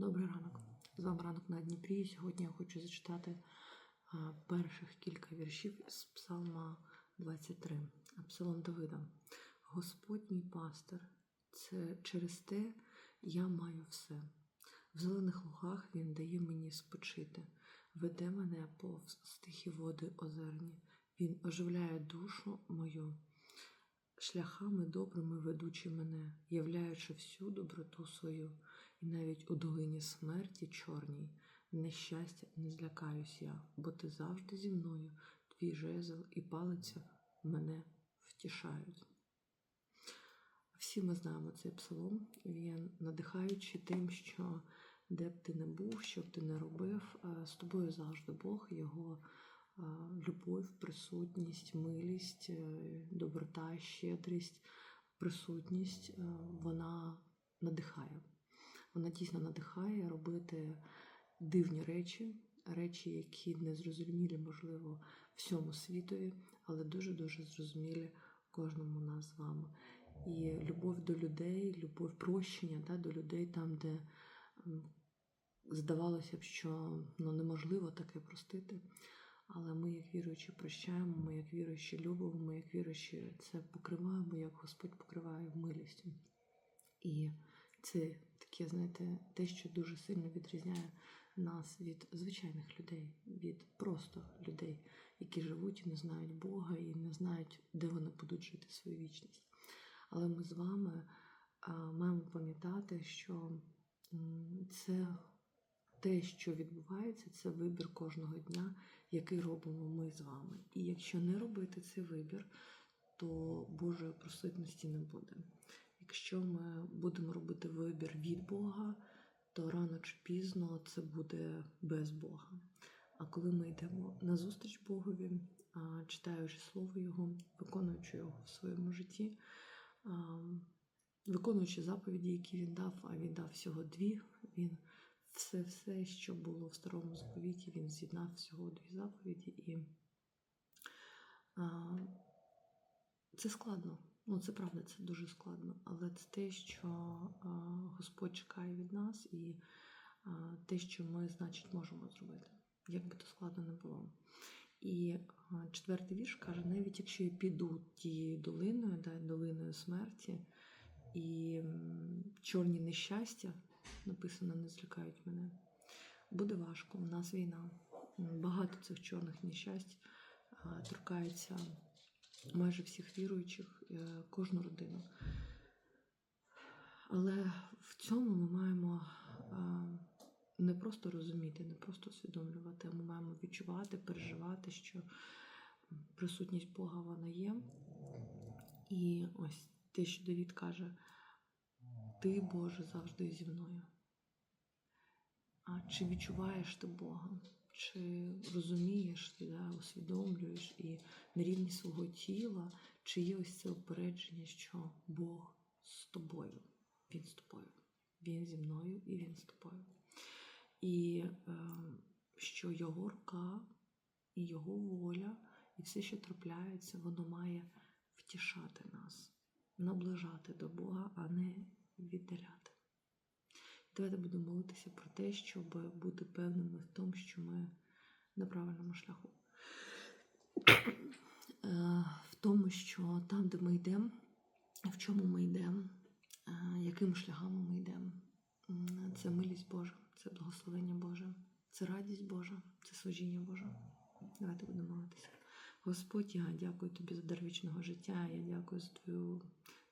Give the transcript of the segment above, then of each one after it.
Добрий ранок. З вами ранок на Дніпрі. Сьогодні я хочу зачитати перших кілька віршів з Псалма 23. А, Псалом Давида. Господь мій пастир, це через те я маю все. В зелених лугах він дає мені спочити, веде мене повз стихі води озерні. Він оживляє душу мою, шляхами добрими ведучи мене, являючи всю доброту свою, і навіть у долині смерті чорній, нещастя не злякаюсь я, бо ти завжди зі мною, твій жезл і палиця мене втішають. Всі ми знаємо цей псалом, він надихаючи тим, що де б ти не був, що б ти не робив, е, з тобою завжди Бог, його е, любов, присутність, милість, е, доброта, щедрість, присутність, вона надихає. Вона дійсно надихає робити дивні речі, речі, які не зрозумілі, можливо, всьому світові, але дуже-дуже зрозумілі кожному нас з вами. І любов до людей, любов прощення да, до людей там, де здавалося б, що ну, неможливо таке простити. Але ми, як віруючі, прощаємо, ми, як віруючі, любимо, ми, як віруючі, це покриваємо, як Господь покриває милістю. І це таке, знаєте, те, що дуже сильно відрізняє нас від звичайних людей, від просто людей, які живуть і не знають Бога, і не знають, де вони будуть жити свою вічність. Але ми з вами маємо пам'ятати, що це те, що відбувається, це вибір кожного дня, який робимо ми з вами. І якщо не робити цей вибір, то Божої присутності не буде. Якщо ми будемо робити вибір від Бога, то рано чи пізно це буде без Бога. А коли ми йдемо назустріч Богові, читаючи Слово Його, виконуючи його в своєму житті, виконуючи заповіді, які він дав, а він дав всього дві, він все, все, що було в старому заповіті, він з'єднав всього дві заповіді. І це складно. Ну, це правда, це дуже складно. Але це те, що Господь чекає від нас, і те, що ми, значить, можемо зробити, як би то складно не було. І четвертий вірш каже: навіть якщо я піду тією долиною, да, долиною смерті, і чорні нещастя, написано, не злякають мене. Буде важко, у нас війна. Багато цих чорних нещасть торкається майже всіх віруючих, е, кожну родину. Але в цьому ми маємо не просто розуміти, не просто усвідомлювати, а ми маємо відчувати, переживати, що присутність Бога вона є. І ось те, що Давід каже: Ти, Боже, завжди зі мною. А чи відчуваєш ти Бога? Чи розумієш ти, да, усвідомлюєш і на рівні свого тіла, чи є ось це упередження, що Бог з тобою, Він з тобою, Він зі мною і Він з тобою. І е, що Його рука і Його воля, і все, що трапляється, воно має втішати нас, наближати до Бога, а не віддаляти. Давайте будемо молитися про те, щоб бути певними в тому, що ми на правильному шляху. Е, В тому, що там, де ми йдемо, в чому ми йдемо, е, якими шляхами ми йдемо, це милість Божа, це благословення Боже, це радість Божа, це служіння Боже. Давайте будемо молитися. Господь, я дякую тобі за дар вічного життя. Я дякую за твою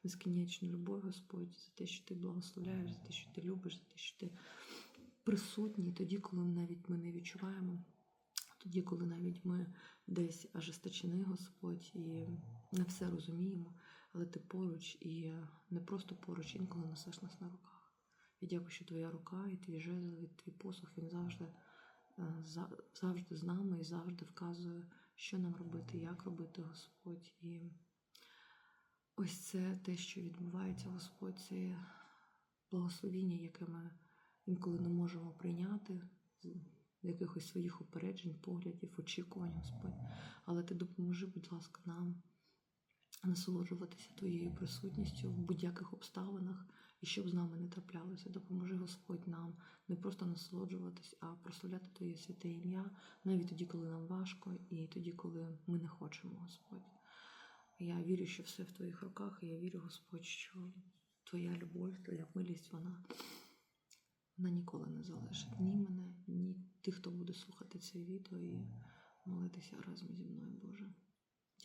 безкінечну любов, Господь, за те, що ти благословляєш, за те, що ти любиш, за те, що ти присутній тоді, коли навіть ми не відчуваємо, тоді, коли навіть ми десь ожесточені, Господь, і не все розуміємо, але ти поруч і не просто поруч, інколи носиш нас на руках. Я дякую, що твоя рука і твій жезл, і твій посух, він завжди, е, завжди з нами і завжди вказує, що нам робити, як робити, Господь. І ось це те, що відбувається, Господь, це благословіння, яке ми інколи не можемо прийняти з якихось своїх упереджень, поглядів, очікувань, Господь. Але ти допоможи, будь ласка, нам насолоджуватися твоєю присутністю в будь-яких обставинах, І щоб з нами не траплялося, допоможи Господь нам не просто насолоджуватись, а прославляти Твоє святе ім'я, навіть тоді, коли нам важко, і тоді, коли ми не хочемо, Господь. Я вірю, що все в Твоїх руках, і я вірю, Господь, що Твоя любов, Твоя милість, вона, вона ніколи не залишить ні мене, ні тих, хто буде слухати це відео і молитися разом зі мною, Боже.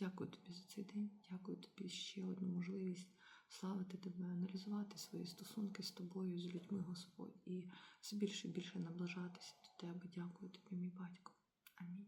Дякую тобі за цей день, дякую тобі ще одну можливість славити тебе, аналізувати свої стосунки з тобою, з людьми, Господь, і все більше і більше наближатися до тебе. Дякую тобі, мій батько. Амінь.